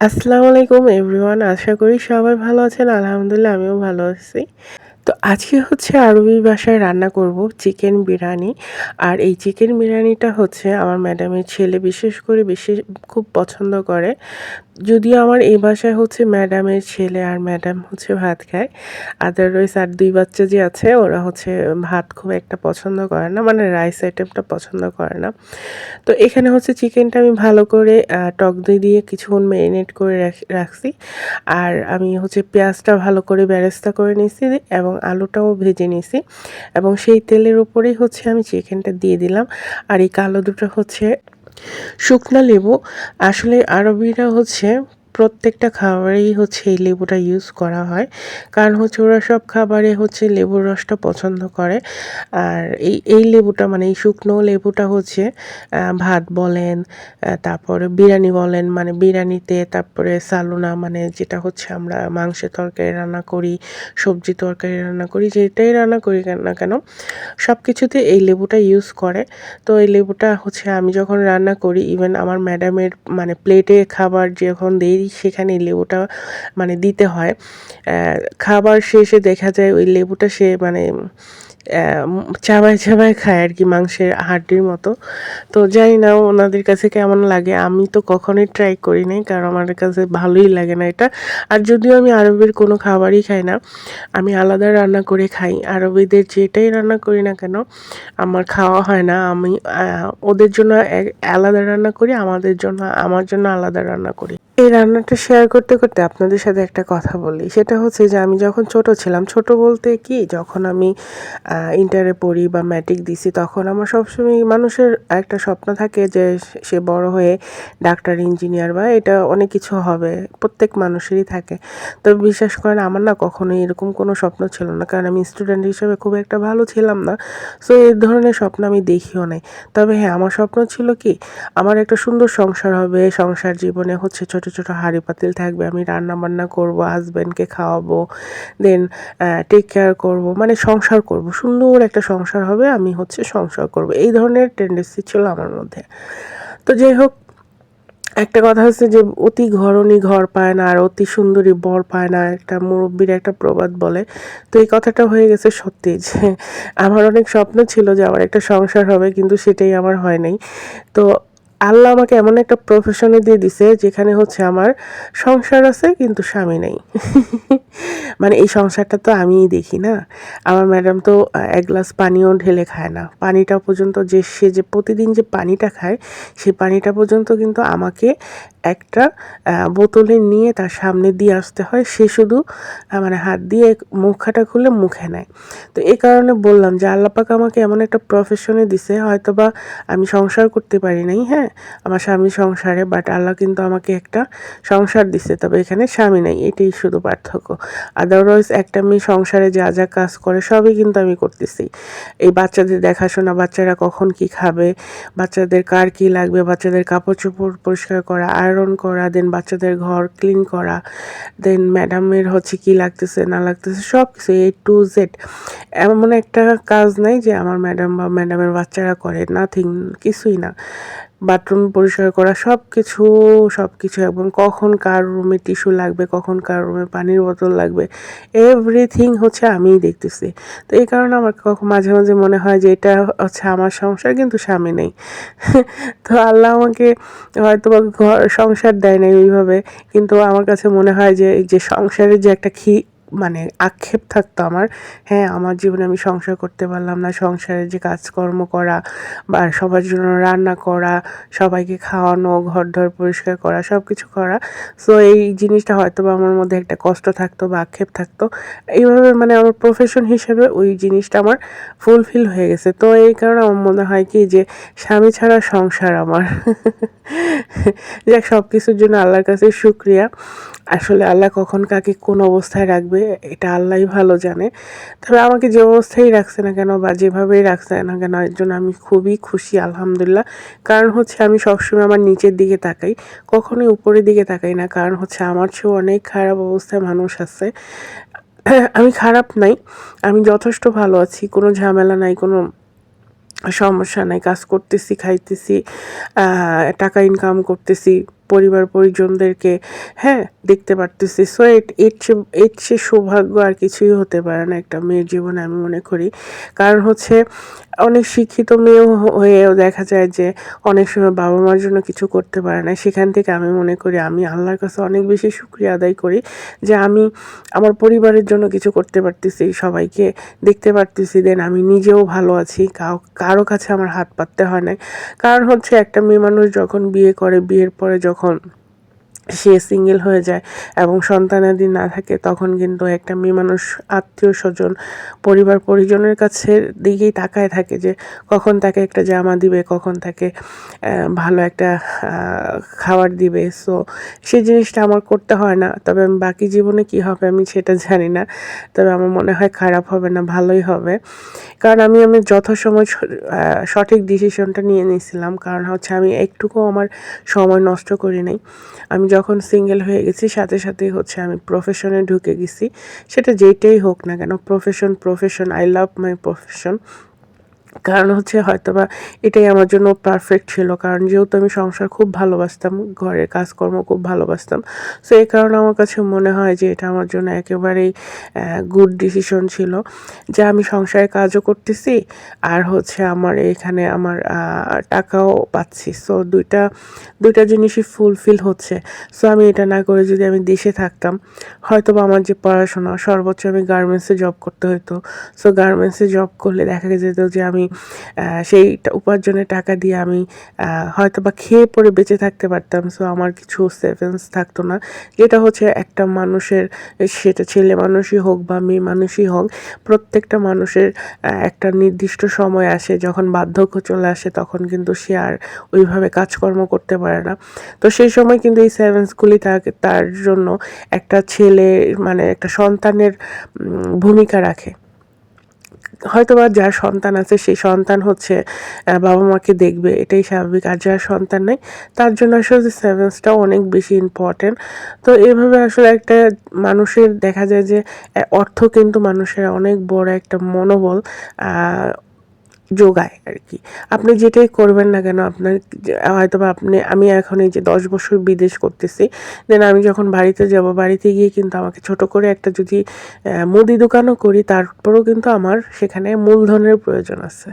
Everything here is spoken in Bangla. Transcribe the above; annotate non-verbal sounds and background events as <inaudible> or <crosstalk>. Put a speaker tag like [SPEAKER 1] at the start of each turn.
[SPEAKER 1] আসসালামু আলাইকুম এভরিওয়ান আশা করি সবাই ভালো আছেন। আলহামদুলিল্লাহ আমিও ভালো আছি। তো আজকে হচ্ছে আরবি ভাষায় রান্না করব চিকেন বিরিয়ানি। আর এই চিকেন বিরিয়ানিটা হচ্ছে আমার ম্যাডামের ছেলে বিশেষ করে বেশি খুব পছন্দ করে। যদিও আমার এই বাসায় হচ্ছে ম্যাডামের ছেলে আর ম্যাডাম হচ্ছে ভাত খায়। আদারওয়াইজ আর দুই বাচ্চা যে আছে, ওরা হচ্ছে ভাত খুব একটা পছন্দ করে না মানে রাইস আইটেমটা পছন্দ করে না। তো এখানে হচ্ছে চিকেনটা আমি ভালো করে টক দই দিয়ে কিছুক্ষণ ম্যারিনেট করে রাখছি। আর আমি হচ্ছে পেঁয়াজটা ভালো করে ব্যারেস্তা করে নিয়েছি। এবং আলুটাও ভেজে নিয়েছি এবং সেই তেলের উপরেই হচ্ছে আমি চিকেনটা দিয়ে দিলাম। আর এই কালো দুটো হচ্ছে শুকনা লেবু। আসলে আরবিরা হচ্ছে প্রত্যেকটা খাবারেই হচ্ছে এই লেবুটা ইউজ করা হয়। কারণ হচ্ছে ওরা সব খাবারে হচ্ছে লেবুর রসটা পছন্দ করে। আর এই এই লেবুটা মানে এই শুকনো লেবুটা হচ্ছে ভাত বলেন তারপরে বিরিয়ানি বলেন মানে বিরিয়ানিতে তারপরে সালুনা মানে যেটা হচ্ছে আমরা মাংসের তরকারি রান্না করি, সবজি তরকারি রান্না করি, যেটাই রান্না করি না কেন সব কিছুতে এই লেবুটা ইউজ করে। তো এই লেবুটা হচ্ছে আমি যখন রান্না করি ইভেন আমার ম্যাডামের মানে প্লেটে খাবার যখন দিই সেখানে লেবুটা মানে দিতে হয়। খাবার শেষে দেখা যায় ওই লেবুটা সে মানে চাবায় চাবায় খায় আর কি মাংসের হাড্ডির মতো। তো জানি না ওনাদের কাছে কেমন লাগে, আমি তো কখনোই ট্রাই করি নাই, কারণ আমার কাছে ভালোই লাগে না এটা। আর যদিও আমি আরবের কোনো খাবারই খাই না, আমি আলাদা রান্না করে খাই। আরবিদের যেটাই রান্না করি না কেন, আমার খাওয়া হয় না। আমি ওদের জন্য আলাদা রান্না করি, আমাদের জন্য, আমার জন্য আলাদা রান্না করি। এই রান্নাটা শেয়ার করতে করতে আপনাদের সাথে একটা কথা বলি। সেটা হচ্ছে যে, আমি যখন ছোট ছিলাম, ছোট বলতে কি, যখন আমি ইন্টারে পড়ি বা ম্যাট্রিক দিছি, তখন আমার সবসময় মানুষের একটা স্বপ্ন থাকে যে, সে বড় হয়ে ডাক্তার ইঞ্জিনিয়ার বা এটা অনেক কিছু হবে, প্রত্যেক মানুষেরই থাকে। তবে বিশ্বাস করেন, আমার না কখনোই এরকম কোনো স্বপ্ন ছিল না, কারণ আমি স্টুডেন্ট হিসেবে খুব একটা ভালো ছিলাম না। সো এই ধরনের স্বপ্ন আমি দেখিও নাই। তবে হ্যাঁ আমার স্বপ্ন ছিল কি, আমার একটা সুন্দর সংসার হবে, সংসার জীবনে হচ্ছে ছোট ছোট হাঁড়ি পাতিল থাকবে, আমি রান্না বান্না করব হাজব্যান্ডকে খাওয়াবো দেন টেক কেয়ার করব মানে সংসার করব। সুন্দর একটা সংসার হবে, আমি হচ্ছে সংসার করব। এই ধরনের টেন্ডেন্সি ছিল আমার মধ্যে। তো যাই হোক, একটা কথা হচ্ছে যে অতি ঘরণী ঘর পায় না, আর অতি সুন্দরী বর পায় না, একটা মুরব্বীর একটা প্রবাদ বলে। তো এই কথাটা হয়ে গেছে সত্যি যে আমার অনেক স্বপ্ন ছিল যে আমার একটা সংসার হবে, কিন্তু সেটাই আমার হয় নাই। তো আল্লাহ আমাকে এমন একটা প্রফেশনে দিয়ে দিছে যেখানে হচ্ছে আমার সংসার আছে, কিন্তু স্বামী নেই। <laughs> মানে এই সংসারটা তো আমিই দেখি না। আমার ম্যাডাম তো এক গ্লাস পানিও ঢেলে খায় না। পানিটা পর্যন্ত যে, সে যে প্রতিদিন যে পানিটা খায় সেই পানিটা পর্যন্ত কিন্তু আমাকে একটা বোতলে নিয়ে তার সামনে দিয়ে আসতে হয়। সে শুধু মানে হাত দিয়ে মুখাটা খুলে মুখে নেয়। তো এই কারণে বললাম যে আল্লাপাক আমাকে এমন একটা প্রফেশনে দিছে হয়তো বা আমি সংসার করতে পারি নাই হ্যাঁ? আমার স্বামী সংসারে বাট আল্লাহ কিন্তু আমাকে একটা সংসার দিচ্ছে তবে এখানে স্বামী নাই, এটাই শুধু পার্থক্য। আদারওয়াইজ একটা মেয়ে সংসারে যা যা কাজ করে, সবই কিন্তু আমি করতেছি। এই বাচ্চাদের দেখাশোনা, বাচ্চারা কখন কি খাবে, বাচ্চাদের কার কি লাগবে, বাচ্চাদের কাপড় চোপড় পরিষ্কার করা আয়রন করা দেন বাচ্চাদের ঘর ক্লিন করা দেন ম্যাডামের হচ্ছে কি লাগতেছে, না লাগতেছে সব কিছু এ টু জেড এমন একটা কাজ নাই যে আমার ম্যাডাম বা ম্যাডামের বাচ্চারা করে নাথিং কিছুই না। বাথরুম পরিষ্কার করা সব কিছু সব কিছু এবং কখন কার রুমে টিস্যু লাগবে, কখন কার রুমে পানির বোতল লাগবে এভরিথিং হচ্ছে আমিই দেখতেছি। তো এই কারণে আমার কখন মাঝে মাঝে মনে হয় যে এটা হচ্ছে আমার সংসার, কিন্তু স্বামী নেই। <laughs> তো আল্লাহ আমাকে হয়তো বা ঘর, সংসার দেয় নাই ওইভাবে, কিন্তু আমার কাছে মনে হয় যে যে সংসারের যে একটা খি মানে আক্ষেপ থাকতো আমার। হ্যাঁ আমার জীবনে আমি সংসার করতে পারলাম না। সংসারে যে কাজকর্ম করা বা সবার জন্য রান্না করা, সবাইকে খাওয়ানো ঘর ধর পরিষ্কার করা সব কিছু করা। সো এই জিনিসটা হয়তো বা আমার মধ্যে একটা কষ্ট থাকতো বা আক্ষেপ থাকতো। এইভাবে মানে আমার প্রফেশন হিসেবে ওই জিনিসটা আমার ফুলফিল হয়ে গেছে। তো এই কারণে আমার মনে হয় কি যে, স্বামী ছাড়া সংসার আমার। যাক সব কিছুর জন্য আল্লাহর কাছে শুক্রিয়া। আসলে আল্লাহ কখন কাকে কোন অবস্থায় রাখবে, এটা আল্লাহই ভালো জানে। তবে আমাকে যে অবস্থায় রাখছে না কেন বা যেভাবেই রাখছে না কেন, এর জন্য আমি খুবই খুশি, আলহামদুলিল্লাহ। কারণ হচ্ছে আমি সবসময় আমার নিচের দিকে তাকাই, কখনোই উপরের দিকে তাকাই না। কারণ হচ্ছে আমার চেয়েও অনেক খারাপ অবস্থায় মানুষ আছে। <clears throat> আমি খারাপ নাই, আমি যথেষ্ট ভালো আছি, কোনো ঝামেলা নাই, কোনো সমস্যা নাই, কাজ করতেছি, খাইতেছি টাকা ইনকাম করতেছি পরিবার পরিজনদেরকে হ্যাঁ? দেখতে পারতেছি। সো এট এর চেয়ে এর চেয়ে সৌভাগ্য আর কিছুই হতে পারে না একটা মেয়ের জীবনে আমি মনে করি। কারণ হচ্ছে, অনেক শিক্ষিত মেয়েও হয়েও দেখা যায় যে, অনেক সময় বাবা মার জন্য কিছু করতে পারে না। সেখান থেকে আমি মনে করি, আমি আল্লাহর কাছে অনেক বেশি শুক্রিয়া আদায় করি যে, আমি আমার পরিবারের জন্য কিছু করতে পারতেছি, সবাইকে দেখতে পারতেছি। দেন আমি নিজেও ভালো আছি কারও কাছে আমার হাত পাততে হয় না কারণ হচ্ছে, একটা মেয়ে মানুষ যখন বিয়ে করে, বিয়ের পরে যখন সে সিঙ্গেল হয়ে যায় এবং সন্তানাদি না থাকে, তখন কিন্তু একটা মেয়ে মানুষ, আত্মীয় স্বজন, পরিবার পরিজনের কাছে দিকেই তাকায় থাকে যে কখন তাকে একটা জামা দিবে, কখন তাকে ভালো একটা খাবার দিবে। সো সেই জিনিসটা আমার করতে হয় না। তবে আমি বাকি জীবনে কি হবে আমি সেটা জানি না। তবে আমার মনে হয় খারাপ হবে না, ভালোই হবে। কারণ আমি আমি যথাসময় সঠিক ডিসিশনটা নিয়ে নিয়েছিলাম। কারণ হচ্ছে আমি একটুকু আমার সময় নষ্ট করি নাই। আমি যখন সিঙ্গেল হয়ে গেছি, সাথে সাথেই হচ্ছে আমি প্রফেশনে ঢুকে গেছি। সেটা যেটাই হোক না কেন profession profession I love my profession কারণ হচ্ছে হয়তোবা এটাই আমার জন্য পারফেক্ট ছিল। কারণ যেহেতু আমি সংসার খুব ভালোবাসতাম, ঘরের কাজকর্ম খুব ভালোবাসতাম সো এই কারণে আমার কাছে মনে হয় যে এটা আমার জন্য একেবারেই গুড ডিসিশন ছিল যে আমি সংসারে কাজও করতেছি আর হচ্ছে আমার এখানে আমার টাকাও পাচ্ছি। সো দুইটা দুইটা জিনিসই ফুলফিল হচ্ছে। সো আমি এটা না করে যদি আমি দেশে থাকতাম হয়তো বা আমার যে পড়াশোনা সর্বোচ্চ আমি গার্মেন্টসে জব করতে হতো সো গার্মেন্টসে জব করলে দেখা যেত যে আমি সেই উপার্জনের টাকা দিয়ে আমি হয়তো বা খেয়ে পরে বেঁচে থাকতে পারতাম। সো আমার কিছু সেভিংস থাকতো না। যেটা হচ্ছে একটা মানুষের, সেটা ছেলে মানুষই হোক বা মেয়ে মানুষই হোক, প্রত্যেকটা মানুষের একটা নির্দিষ্ট সময় আসে। যখন বার্ধক্য চলে আসে, তখন কিন্তু সে আর ওইভাবে কাজকর্ম করতে পারে না। তো সেই সময় কিন্তু এই সেভেন্সগুলি তার জন্য একটা ছেলে মানে একটা সন্তানের ভূমিকা রাখে। হয়তো বা যার সন্তান আছে, সেই সন্তান হচ্ছে বাবা মাকে দেখবে, এটাই স্বাভাবিক। আর যার সন্তান নেই, তার জন্য আসলে সেভেন্সটাও অনেক বেশি ইম্পর্টেন্ট তো এভাবে আসলে একটা মানুষের দেখা যায় যে অর্থ কিন্তু মানুষের অনেক বড় একটা মনোবল যোগায় আর কি আপনি যেটাই করবেন না কেন, আপনার হয়তো বা আপনি, আমি এখন এই যে দশ বছর বিদেশ করতেছি দেন আমি যখন বাড়িতে যাব, বাড়িতে গিয়ে কিন্তু আমাকে ছোট করে একটা যদি মুদি দোকানও করি, তারপরেও কিন্তু আমার সেখানে মূলধনের প্রয়োজন আছে।